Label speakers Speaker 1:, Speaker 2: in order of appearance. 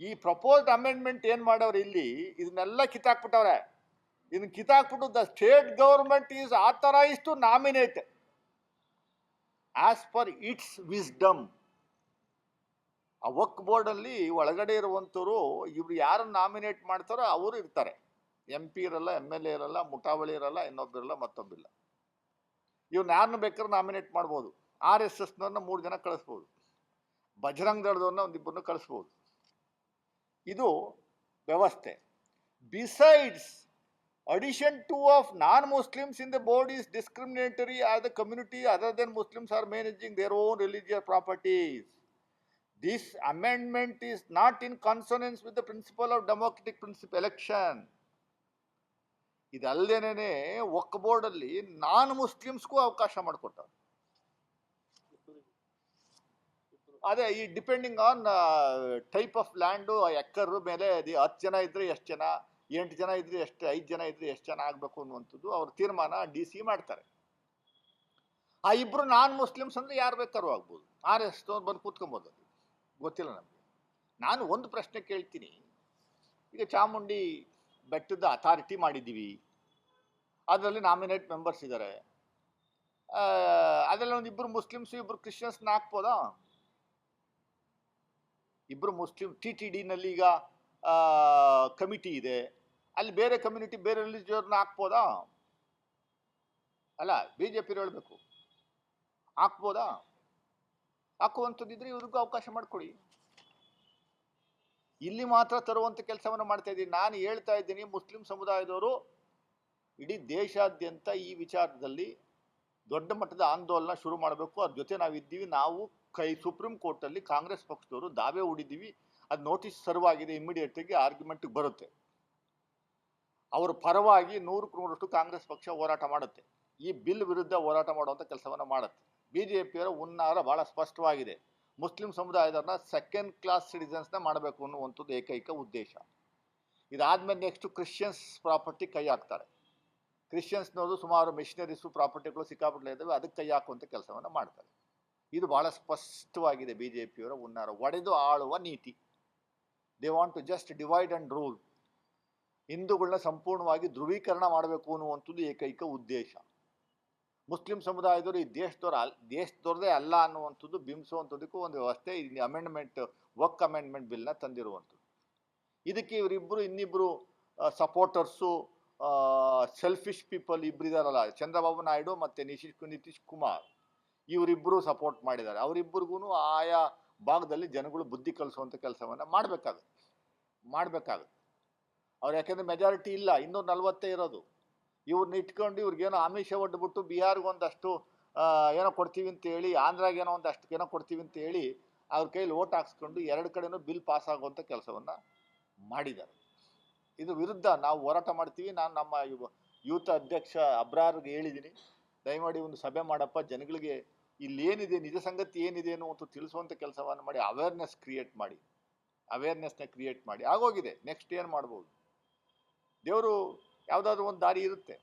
Speaker 1: ಈ proposed amendment ಏನು ಮಾಡವ್ರೆ ಇಲ್ಲಿ, ಇದನ್ನೆಲ್ಲ ಕಿತ್ತಾಕ್ಬಿಟ್ಟವ್ರೆ. ಇದನ್ನ ಕಿತ್ತಾಕ್ಬಿಟ್ಟು the state government is authorise to nominate as per its wisdom ಆ ವಕ್ ಬೋರ್ಡಲ್ಲಿ ಒಳಗಡೆ ಇರುವಂಥವ್ರು, ಇವ್ರು ಯಾರು ನಾಮಿನೇಟ್ ಮಾಡ್ತಾರೋ ಅವರು ಇರ್ತಾರೆ. ಎಂ ಪಿ ಇರಲ್ಲ ಎಂ ಎಲ್ ಎ ಇರಲ್ಲ ಮುಟಾವಳಿ ಇರಲ್ಲ ಇನ್ನೊಬ್ಬಿರಲ್ಲ ಮತ್ತೊಬ್ಬಿಲ್ಲ ಇವ್ನ ಯಾರನ್ನ ಬೇಕಾದ್ರೆ ನಾಮಿನೇಟ್ ಮಾಡ್ಬೋದು. ಆರ್ ಎಸ್ ಎಸ್ನವ್ರನ್ನ ಮೂರು ಜನ ಕಳಿಸ್ಬೋದು. ಬಜರಂಗ್ ದಳದವ್ರನ್ನ ಒಂದಿಬ್ಬರನ್ನ ಕಳಿಸ್ಬೋದು. ಇದು ವ್ಯವಸ್ಥೆ. Besides addition to of non Muslims in the board is discriminatory a the community other than Muslims are managing their own religious properties this amendment is not in consonance with the principle of democratic principle election ಇದಲ್ಲದೇನೆ okay ಬೋರ್ಡಲ್ಲಿ non ಮುಸ್ಲಿಮ್ಸ್ಗೂ ಅವಕಾಶ ಮಾಡಿಕೊಟ್ಟಾರೆ ಅದೇ ಈ depending on type of land acre ಮೇಲೆ ಹತ್ತು ಜನ ಇದ್ರೆ ಎಷ್ಟು ಜನ, ಎಂಟು ಜನ ಇದ್ರೆ ಎಷ್ಟು, ಐದು ಜನ ಇದ್ರೆ ಎಷ್ಟು ಜನ ಆಗಬೇಕು ಅನ್ನುವಂಥದ್ದು ಅವ್ರ ತೀರ್ಮಾನ ಡಿ ಸಿ ಮಾಡ್ತಾರೆ. ಆ ಇಬ್ರು ನಾನ್ ಮುಸ್ಲಿಮ್ಸ್ ಅಂದ್ರೆ ಯಾರು ಬೇಕಾದ್ರೂ ಆಗ್ಬೋದು. ಆರ್ ಎಸ್ ಬಂದು ಕೂತ್ಕೊಬೋದು ಅದು ಗೊತ್ತಿಲ್ಲ ನಮಗೆ. ನಾನು ಒಂದು ಪ್ರಶ್ನೆ ಕೇಳ್ತೀನಿ. ಈಗ ಚಾಮುಂಡಿ ಬೆಟ್ಟದ ಅಥಾರಿಟಿ ಮಾಡಿದ್ದೀವಿ. ಅದರಲ್ಲಿ ನಾಮಿನೇಟ್ ಮೆಂಬರ್ಸ್ ಇದ್ದಾರೆ ಅದರಲ್ಲಿ ಒಂದು ಇಬ್ಬರು ಮುಸ್ಲಿಮ್ಸು ಇಬ್ಬರು ಕ್ರಿಶ್ಚಿಯನ್ಸ್ನ ಹಾಕ್ಬೋದಾ? ಇಬ್ಬರು ಮುಸ್ಲಿಂ ಟಿ ಟಿ ಡಿನಲ್ಲಿ ಈಗ ಕಮಿಟಿ ಇದೆ. ಅಲ್ಲಿ ಬೇರೆ ಕಮ್ಯುನಿಟಿ, ಬೇರೆ ರಿಲಿಜಿಯವ್ರನ್ನ ಹಾಕ್ಬೋದಾ? ಅಲ್ಲ ಬಿ ಜೆ ಪಿ ಹೇಳಬೇಕು. ಹಾಕ್ಬೋದಾ? ಹಾಕುವಂಥದ್ದಿದ್ರೆ ಇವ್ರಿಗೂ ಅವಕಾಶ ಮಾಡಿಕೊಡಿ. ಇಲ್ಲಿ ಮಾತ್ರ ತರುವಂಥ ಕೆಲಸವನ್ನು ಮಾಡ್ತಾ ಇದ್ದೀನಿ. ನಾನು ಹೇಳ್ತಾ ಇದ್ದೀನಿ, ಮುಸ್ಲಿಂ ಸಮುದಾಯದವರು ಇಡೀ ದೇಶಾದ್ಯಂತ ಈ ವಿಚಾರದಲ್ಲಿ ದೊಡ್ಡ ಮಟ್ಟದ ಆಂದೋಲನ ಶುರು ಮಾಡಬೇಕು. ಅದ್ರ ಜೊತೆ ನಾವಿದ್ದೀವಿ. ನಾವು ಕೈ, ಸುಪ್ರೀಂ ಕೋರ್ಟಲ್ಲಿ ಕಾಂಗ್ರೆಸ್ ಪಕ್ಷದವರು ದಾವೆ ಹೂಡಿದ್ದೀವಿ. ಅದು ನೋಟಿಸ್ ಸರ್ವ್ ಆಗಿದೆ ಇಮ್ಮಿಡಿಯೇಟಾಗಿ ಆರ್ಗ್ಯುಮೆಂಟ್ಗೆ ಬರುತ್ತೆ. ಅವರ ಪರವಾಗಿ ನೂರಕ್ಕೆ ನೂರಷ್ಟು ಕಾಂಗ್ರೆಸ್ ಪಕ್ಷ ಹೋರಾಟ ಮಾಡುತ್ತೆ. ಈ ಬಿಲ್ ವಿರುದ್ಧ ಹೋರಾಟ ಮಾಡುವಂಥ ಕೆಲಸವನ್ನು ಮಾಡುತ್ತೆ. ಬಿ ಜೆ ಪಿಯವರ ಹುನ್ನಾರ ಭಾಳ ಸ್ಪಷ್ಟವಾಗಿದೆ. ಮುಸ್ಲಿಂ ಸಮುದಾಯದವ್ರನ್ನ ಸೆಕೆಂಡ್ ಕ್ಲಾಸ್ ಸಿಟಿಸನ್ಸ್ನ ಮಾಡಬೇಕು ಅನ್ನುವಂಥದ್ದು ಏಕೈಕ ಉದ್ದೇಶ. ಇದಾದ್ಮೇಲೆ ನೆಕ್ಸ್ಟು ಕ್ರಿಶ್ಚಿಯನ್ಸ್ ಪ್ರಾಪರ್ಟಿ ಕೈ ಹಾಕ್ತಾರೆ ಕ್ರಿಶ್ಚಿಯನ್ಸ್ನವರು ಸುಮಾರು ಮಿಷನರೀಸು ಪ್ರಾಪರ್ಟಿಗಳು ಸಿಕ್ಕಾಪಟ್ಟಲೆ ಇದ್ದಾವೆ, ಅದಕ್ಕೆ ಕೈ ಹಾಕುವಂಥ ಕೆಲಸವನ್ನು ಮಾಡ್ತಾರೆ. ಇದು ಭಾಳ ಸ್ಪಷ್ಟವಾಗಿದೆ ಬಿ ಜೆ ಪಿಯವರ ಹುನ್ನಾರ ಒಡೆದು ಆಳುವ ನೀತಿ. They want to just divide and rule ಹಿಂದೂಗಳನ್ನ ಸಂಪೂರ್ಣವಾಗಿ ಧ್ರುವೀಕರಣ ಮಾಡಬೇಕು ಅನ್ನುವಂಥದ್ದು ಏಕೈಕ ಉದ್ದೇಶ. ಮುಸ್ಲಿಂ ಸಮುದಾಯದವರು ಈ ದೇಶದವ್ರ ಅಲ್, ದೇಶದವ್ರದೇ ಅಲ್ಲ ಅನ್ನುವಂಥದ್ದು ಬಿಂಬಿಸುವಂಥದ್ದಕ್ಕೂ ಒಂದು ವ್ಯವಸ್ಥೆ ಇಲ್ಲಿ ಅಮೆಂಡ್ಮೆಂಟ್ ವಕ್ ಅಮೆಂಡ್ಮೆಂಟ್ ಬಿಲ್ನ ತಂದಿರುವಂಥದ್ದು. ಇದಕ್ಕೆ ಇವರಿಬ್ಬರು ಇನ್ನಿಬ್ಬರು ಸಪೋರ್ಟರ್ಸು ಸೆಲ್ಫಿಶ್ ಪೀಪಲ್ ಇಬ್ಬರಿದಾರಲ್ಲ ಚಂದ್ರಬಾಬು ನಾಯ್ಡು ಮತ್ತು ನಿಶೀಶ್ ನಿತೀಶ್ ಕುಮಾರ್. ಇವರಿಬ್ಬರು ಸಪೋರ್ಟ್ ಮಾಡಿದ್ದಾರೆ. ಅವರಿಬ್ಬರಿಗೂ ಆಯಾ ಭಾಗದಲ್ಲಿ ಜನಗಳು ಬುದ್ಧಿ ಕಲಿಸುವಂಥ ಕೆಲಸವನ್ನು ಮಾಡಬೇಕಾಗುತ್ತೆ. ಮಾಡಬೇಕಾಗುತ್ತೆ. ಅವ್ರು ಯಾಕೆಂದರೆ ಮೆಜಾರಿಟಿ ಇಲ್ಲ ಇನ್ನೂರು ನಲ್ವತ್ತೇ ಇರೋದು. ಇವ್ರನ್ನ ಇಟ್ಕೊಂಡು ಇವ್ರಿಗೇನೋ ಆಮಿಷ ಒಡ್ಬಿಟ್ಟು ಬಿಹಾರ್ಗೆ ಒಂದಷ್ಟು ಆ, ಏನೋ ಕೊಡ್ತೀವಿ ಅಂತ ಹೇಳಿ ಆಂಧ್ರಾಗ ಏನೋ ಒಂದಷ್ಟು ಏನೋ ಕೊಡ್ತೀವಿ ಅಂತ ಹೇಳಿ ಅವ್ರ ಕೈಲಿ ಓಟ್ ಹಾಕ್ಸ್ಕೊಂಡು ಎರಡು ಕಡೆನೂ ಬಿಲ್ ಪಾಸ್ ಆಗುವಂಥ ಕೆಲಸವನ್ನು ಮಾಡಿದ್ದಾರೆ. ಇದು ವಿರುದ್ಧ ನಾವು ಹೋರಾಟ ಮಾಡ್ತೀವಿ. ನಾನು ನಮ್ಮ ಯೂತ್ ಅಧ್ಯಕ್ಷ ಅಬ್ರಾರ್ಗೆ ಹೇಳಿದ್ದೀನಿ ದಯಮಾಡಿ ಒಂದು ಸಭೆ ಮಾಡಪ್ಪ. ಜನಗಳಿಗೆ ಇಲ್ಲಿ ಏನಿದೆ, ನಿಜ ಸಂಗತಿ ಏನಿದೆ ಅನ್ನುವಂಥ ತಿಳಿಸುವಂಥ ಕೆಲಸವನ್ನು ಮಾಡಿ ಅವೇರ್ನೆಸ್ ಕ್ರಿಯೇಟ್ ಮಾಡಿ. ಅವೇರ್ನೆಸ್ನ ಕ್ರಿಯೇಟ್ ಮಾಡಿ. ಆಗೋಗಿದೆ. ನೆಕ್ಸ್ಟ್ ಏನು ಮಾಡ್ಬೋದು? ದೇವರು ಯಾವುದಾದ್ರೂ ಒಂದು ದಾರಿ ಇರುತ್ತೆ.